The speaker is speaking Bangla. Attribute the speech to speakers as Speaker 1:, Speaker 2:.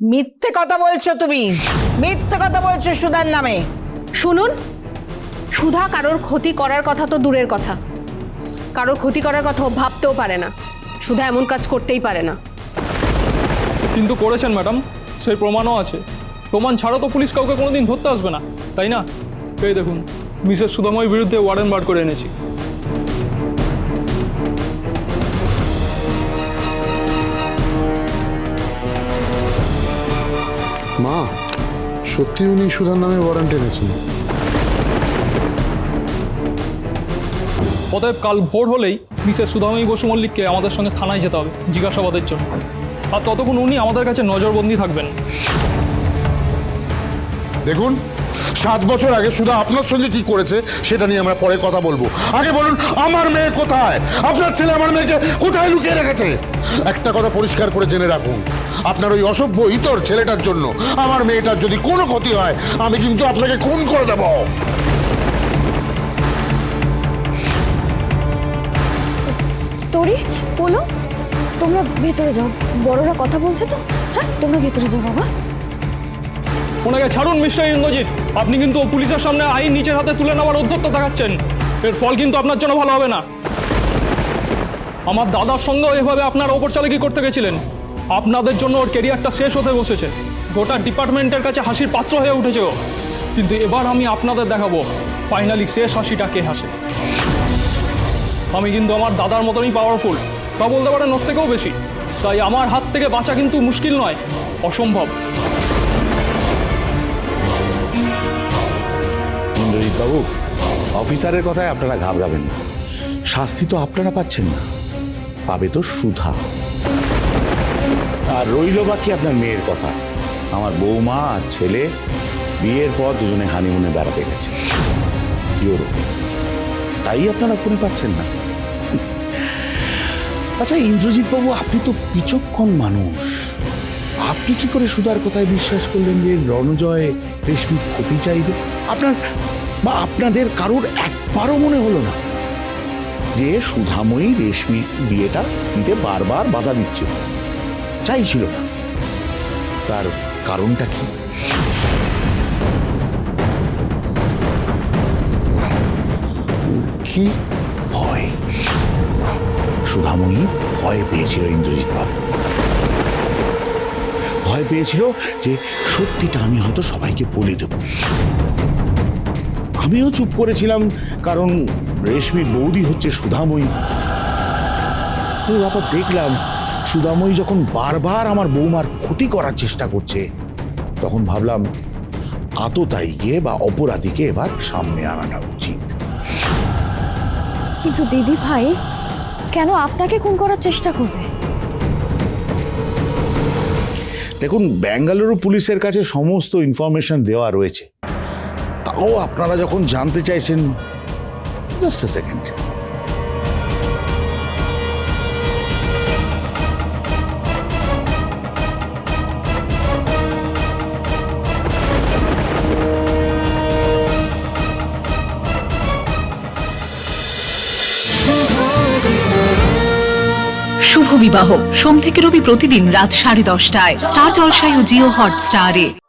Speaker 1: মিথ্যে কথা বলছো তুমি। মিথ্যে কথা বলছো সুধার নামে।
Speaker 2: শুনুন সুধা কারোর ক্ষতি করার কথা তো দূরের কথা। কারোর ক্ষতি করার কথা ভাবতেও পারে না। সুধা এমন কাজ করতেই পারে না।
Speaker 3: কিন্তু করেছেন ম্যাডাম। সেই প্রমাণও আছে। প্রমাণ ছাড়া তো পুলিশ কাউকে কোনোদিন ধরতে আসবে না। তাই না? এই দেখুন মিসেস সুদাময়ের বিরুদ্ধে ওয়ারেন্ট বার করে এনেছি।
Speaker 4: সত্যি উনি সুধার নামে ওয়ারেন্ট এনেছেন।
Speaker 3: অতএব কাল ভোর হলেই মিসেস সুধাময়ী বসু মল্লিককে আমাদের সঙ্গে থানায় যেতে হবে জিজ্ঞাসাবাদের জন্য। আর ততক্ষণ উনি আমাদের কাছে নজরবন্দি থাকবেন।
Speaker 4: দেখুন সাত বছর আগে শুধু আপনার সঙ্গে কি করেছে, সেটা নিয়ে আমরা পরে কথা বলব। আগে বলুন, আমার মেয়ে কোথায়? আপনার ছেলে আমার মেয়েকে কোথায় লুকিয়ে রেখেছে? একটা কথা পরিষ্কার করে জেনে রাখুন, আপনার ওই অসভ্য ইতর ছেলেটার জন্য আমার মেয়েটার যদি কোনো ক্ষতি হয়, আমি কিন্তু আপনাকে খুন করে দেবো।
Speaker 5: তরি, বলো, তোমরা ভেতরে যাও, বড়রা কথা বলছে তো? হ্যাঁ তোমরা ভেতরে যাও, বাবা।
Speaker 3: ওনাকে ছাড়ুন, মিস্টার ইন্দ্রজিৎ। আপনি কিন্তু পুলিশের সামনে আইন নিচের হাতে তুলে নেওয়ার উদ্যত্ত দেখাচ্ছেন। এর ফল কিন্তু আপনার জন্য ভালো হবে না। আমার দাদার সঙ্গেও এভাবে আপনার ওপর চালাকি করতে গেছিলেন। আপনাদের জন্য ওর কেরিয়ারটা শেষ হতে বসেছে। গোটা ডিপার্টমেন্টের কাছে হাসির পাত্র হয়ে উঠেছে ও। কিন্তু এবার আমি আপনাদের দেখাবো, ফাইনালি শেষ হাসিটা কে হাসে। আমি কিন্তু আমার দাদার মতনই পাওয়ারফুল তা বলতে পারেন ওর থেকেও বেশি। তাই আমার হাত থেকে বাঁচা কিন্তু মুশকিল নয়, অসম্ভব।
Speaker 6: বাবু, অফিসারের কথায় আপনারা ঘাবড়াবেন না। শাস্তি তো আপনারা পাচ্ছেন না। পাবে তো সুধা। আর রইল বাকি আপনার মেয়ের কথা। আমার বৌমা আর ছেলে, বিয়ের পর দুজনে হানিমুনে বেড়াতে গেছে। তাই আপনারা ফোনে পাচ্ছেন না। আচ্ছা ইন্দ্রজিৎ বাবু, আপনি তো বিচক্ষণ মানুষ। আপনি কি করে সুধার কথায় বিশ্বাস করলেন যে রণজয় রেশমির ক্ষতি চাইবে? আপনার বা আপনাদের কারোর একবারও মনে হলো না যে সুধাময়ী রেশমি বিয়েটা দিতে বারবার বাধা দিচ্ছে চাইছিল না। তার কারণটা কি?
Speaker 4: কি
Speaker 6: ভয়? সুধাময়ী ভয় পেয়েছিল ইন্দ্রজিৎ ভয় পেয়েছিল যে সত্যিটা আমি হয়তো সবাইকে বলে দেব। আমিও চুপ করেছিলাম কারণ রেশমির বৌদি হচ্ছে সুধাময়ী। তারপর দেখলাম সুধাময়ী যখন বারবার আমার বৌমার ক্ষতি করার চেষ্টা করছে তখন ভাবলাম আততায়ীকে বা অপরাধীকে এবার সামনে আনাটা উচিত।
Speaker 5: কিন্তু দিদি ভাই কেন আপনাকে খুন করার চেষ্টা করবে?
Speaker 6: দেখুন ব্যাঙ্গালুরু পুলিশের কাছে সমস্ত ইনফরমেশন দেওয়া রয়েছে। তাও আপনারা যখন জানতে চাইছেন জাস্ট এ সেকেন্ড
Speaker 7: শুভ বিবাহ। সোম থেকে রবি প্রতিদিন রাত সাড়ে দশটায়। স্টার জলসায় ও জিও হটস্টারে।